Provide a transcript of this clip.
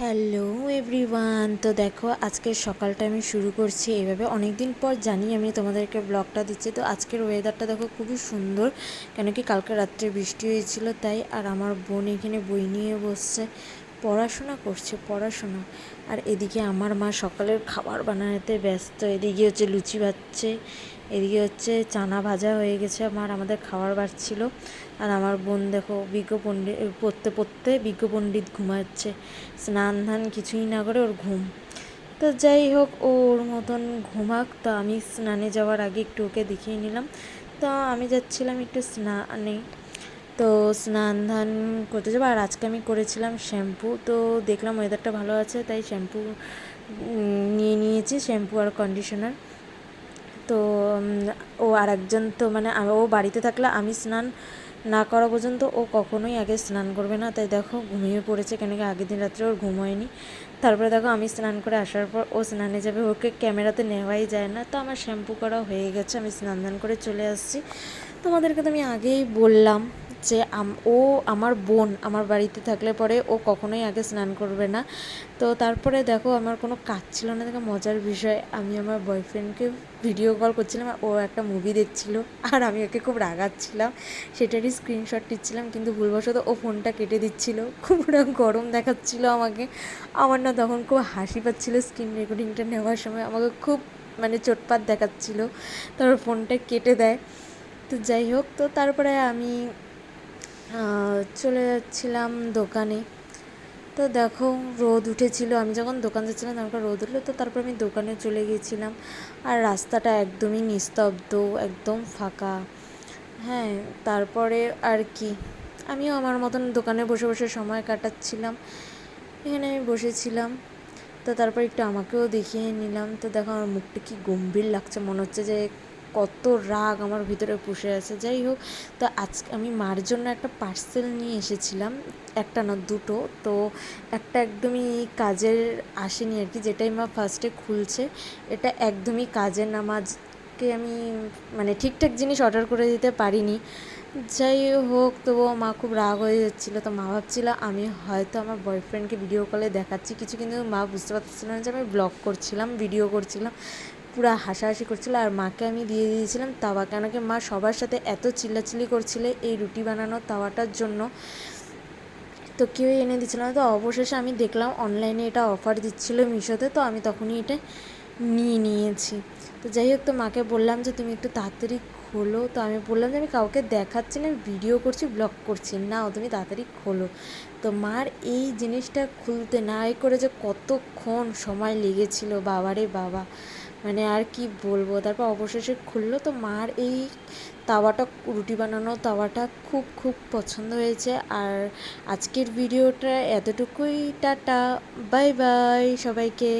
Hello everyone, তো দেখো আজকে সকালটা আমি শুরু করছি এভাবে। অনেক দিন পর জানি আমি তোমাদেরকে ব্লগটা দিচ্ছি, তো আজকের ওয়েদারটা দেখো খুবই সুন্দর, কেন কি কালকে রাত্রে বৃষ্টি হয়েছিল তাই, আর আমার বোন এখানে বই নিয়ে বসছে। পড়াশোনা করছে, পড়াশোনা। আর এদিকে আমার মা সকালের খাবার বানাতে ব্যস্ত। এদিকে হচ্ছে লুচি ভাজছে এদিকে হচ্ছে চানা ভাজা হয়ে গেছে আমার, আমাদের খাবার বাড়ছিল। আর আমার বোন দেখো বিজ্ঞ পণ্ডিত, পড়তে পড়তে বিজ্ঞ পণ্ডিত ঘুমাচ্ছে। স্নান ধান কিছুই না করে ওর ঘুম। তো যাই হোক, ওর মতন ঘুমাক। তো আমি স্নানে যাওয়ার আগে একটু ওকে দেখিয়ে নিলাম। তো আমি যাচ্ছিলাম একটু স্নানে। তো স্নান ধান করতে যাব। আর আজকে আমি করেছিলাম শ্যাম্পু। তো দেখলাম ওয়েদারটা ভালো আছে, তাই শ্যাম্পু নিয়ে নিয়েছি, শ্যাম্পু আর কন্ডিশনার তো ও আর একজন তো মানে ও বাড়িতে থাকলে আমি স্নান না করা পর্যন্ত ও কখনোই আগে স্নান করবে না। তাই দেখো, ঘুমিয়ে পড়েছে কেন কি আগের দিন রাত্রে ওর ঘুম হয়নি। তারপরে দেখো আমি স্নান করে আসার পর ও স্নানে যাবে। ওকে ক্যামেরাতে নেওয়াই যায় না। তো আমার শ্যাম্পু করা হয়ে গেছে, আমি স্নান দান করে চলে আসছি। তোমাদেরকে তো আমি আগেই বললাম। যে ও আমার বোন আমার বাড়িতে থাকলে পরে ও কখনোই আগে স্নান করবে না। তো তারপরে দেখো আমার কোনো কাজ ছিল না, দেখো মজার বিষয়। আমি আমার বয়ফ্রেন্ডকে ভিডিও কল করছিলাম, ও একটা মুভি দেখছিল, আর আমি ওকে খুব রাগাচ্ছিলাম। সেটারই স্ক্রিনশট নিচ্ছিলাম, কিন্তু ভুলবশত ও ফোনটা কেটে দিচ্ছিল। খুব গরম দেখাচ্ছিল আমাকে। আমার না তখন খুব হাসি পাচ্ছিল স্ক্রিন রেকর্ডিংটা নেওয়ার সময়। আমাকে খুব মানে চোটপাট দেখাচ্ছিল, তারপর ফোনটা কেটে দেয়। তো যাই হোক, তো তারপরে আমি চলে যাচ্ছিলাম দোকানে। তো দেখো, রোদ উঠেছিল। আমি যখন দোকান যাচ্ছিলাম, তারপর রোদ উঠল। তো তারপর আমি দোকানে চলে গিয়েছিলাম। আর রাস্তাটা একদমই নিস্তব্ধ, একদম ফাঁকা। হ্যাঁ তারপরে আর কি। আমিও আমার মতন দোকানে বসে বসে সময় কাটাচ্ছিলাম। এখানে আমি বসেছিলাম। তো তারপর একটু আমাকেও দেখিয়ে নিলাম। তো দেখো, আমার মুখটা কি গম্ভীর লাগছে। মনে হচ্ছে যে কত রাগ আমার ভিতরে পুষে আছে। যাই হোক, তো আজকে আমি মার জন্য একটা পার্সেল নিয়ে এসেছিলাম, একটা না দুটো। তো একটা একদমই কাজের আসেনি আর কি, যেটাই মা ফার্স্টে খুলছে। এটা একদমই কাজের না মাঝকে আমি মানে ঠিকঠাক জিনিস অর্ডার করে দিতে পারিনি। যাই হোক, তবুও মা খুব রাগ হয়ে যাচ্ছিল। তো মা ভাবছিল, আমি হয়তো আমার বয়ফ্রেন্ডকে ভিডিও কলে দেখাচ্ছি। কিছু কিন্তু মা বুঝতে পারছিল না যে আমি ব্লগ করছিলাম ভিডিও করছিলাম। পুরো হাসাহাসি করছিল আর মাকে আমি দিয়ে দিয়েছিলাম তাওয়া। কেন কি মা সবার সাথে এত চিল্লাচিল্লি করছিলে এই রুটি বানানো তাওয়াটার জন্য। তো কেউ এনে দিচ্ছিল না। তো অবশেষে আমি দেখলাম অনলাইনে এটা অফার দিচ্ছিল মিশোতে। তো আমি তখনই এটা নিয়ে নিয়েছি। তো যাই হোক, তো মাকে বললাম যে, তুমি একটু তাড়াতাড়ি খোলো। তো আমি বললাম যে, আমি কাউকে দেখাচ্ছি না ভিডিও করছি ব্লগ করছি। ও, তুমি তাড়াতাড়ি খোলো। তো মার এই জিনিসটা খুলতে না করে যে কতক্ষণ সময় লেগেছিল। বাবারে বাবা। মানে আর কি বলব? তারপর অবশেষে খুললো তো মার এই তাওয়াটা, রুটি বানানো তাওয়াটা খুব খুব পছন্দ হয়েছে। আর আজকের ভিডিওটা এতটুকুই, টাটা, বাই বাই সবাইকে।